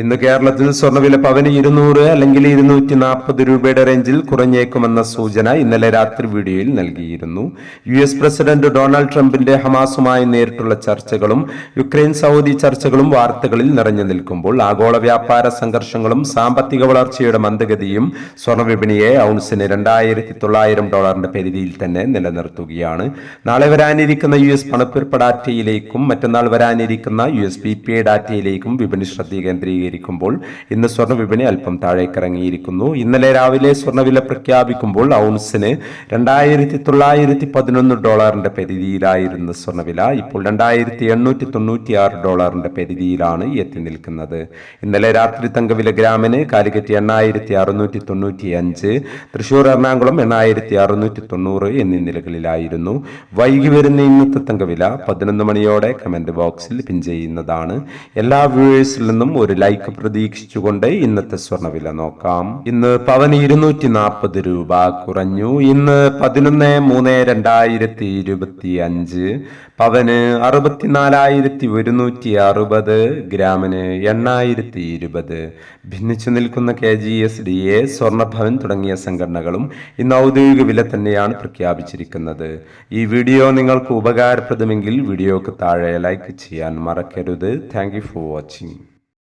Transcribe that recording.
ഇന്ന് കേരളത്തിൽ സ്വർണവില പവന് ഇരുന്നൂറ് അല്ലെങ്കിൽ ഇരുന്നൂറ്റി നാൽപ്പത് രൂപയുടെ റേഞ്ചിൽ കുറഞ്ഞേക്കുമെന്ന സൂചന ഇന്നലെ രാത്രി വീഡിയോയിൽ നൽകിയിരുന്നു. യു എസ് പ്രസിഡന്റ് ഡൊണാൾഡ് ട്രംപിന്റെ ഹമാസുമായി നേരിട്ടുള്ള ചർച്ചകളും യുക്രൈൻ സൗദി ചർച്ചകളും വാർത്തകളിൽ നിറഞ്ഞു നിൽക്കുമ്പോൾ ആഗോള വ്യാപാര സംഘർഷങ്ങളും സാമ്പത്തിക വളർച്ചയുടെ മന്ദഗതിയും സ്വർണവിപണിയെ ഔൺസിന് രണ്ടായിരത്തി തൊള്ളായിരം ഡോളറിന്റെ പരിധിയിൽ തന്നെ നിലനിർത്തുകയാണ്. നാളെ വരാനിരിക്കുന്ന യു എസ് പണപ്പെരുപ്പ ഡാറ്റയിലേക്കും മറ്റന്നാൾ വരാനിരിക്കുന്ന U S P P I ഡാറ്റയിലേക്കും വിപണി ശ്രദ്ധ കേന്ദ്രീകരിക്കുമ്പോൾ ഇന്ന് സ്വർണ അല്പം താഴേക്കിറങ്ങിയിരിക്കുന്നു. ഇന്നലെ രാവിലെ സ്വർണവില പ്രഖ്യാപിക്കുമ്പോൾ ഔൺസിന് രണ്ടായിരത്തി തൊള്ളായിരത്തി പതിനൊന്ന് ഡോളറിന്റെ പരിധിയിലായിരുന്നു സ്വർണവില ഇപ്പോൾ രണ്ടായിരത്തി എണ്ണൂറ്റി തൊണ്ണൂറ്റി ആറ് ഡോളറിന്റെ പരിധിയിലാണ് എത്തി നിൽക്കുന്നത്. ഇന്നലെ രാത്രി തങ്കവില ഗ്രാമിന് കാലിക്കറ്റ് എണ്ണായിരത്തി അറുന്നൂറ്റി തൊണ്ണൂറ്റി അഞ്ച് തൃശൂർ എറണാകുളം എണ്ണായിരത്തി അറുന്നൂറ്റി തൊണ്ണൂറ് എന്നീ നിലകളിലായിരുന്നു. വൈകി വരുന്ന ഇന്നത്തെ തങ്കവില പതിനൊന്ന് മണിയോടെ കമന്റ് ബോക്സിൽ പിൻ ചെയ്യുന്നതാണ്. എല്ലാ വ്യൂവേഴ്സിൽ നിന്നും ഒരു ലൈക്ക് പ്രതീക്ഷിച്ചുകൊണ്ട് ഇന്നത്തെ സ്വർണവില നോക്കാം. ഇന്ന് പവന് ഇരുന്നൂറ്റി നാൽപ്പത് രൂപ കുറഞ്ഞു. ഇന്ന് പതിനൊന്ന് മൂന്ന് രണ്ടായിരത്തി ഇരുപത്തി അഞ്ച് പവന് അറുപത്തിനാലായിരത്തി ഒരുന്നൂറ്റി അറുപത് ഗ്രാമിന് എണ്ണായിരത്തി ഇരുപത് ഭിന്നിച്ചു നിൽക്കുന്ന K G S D A സ്വർണഭവൻ തുടങ്ങിയ സംഘടനകളും ഇന്ന് ഔദ്യോഗിക വില തന്നെയാണ് പ്രഖ്യാപിച്ചിരിക്കുന്നത്. ഈ വീഡിയോ നിങ്ങൾക്ക് ഉപകാരപ്രദമെങ്കിൽ വീഡിയോക്ക് താഴെ ലൈക്ക് ചെയ്യാൻ മറക്കരുത്. Thank for watching.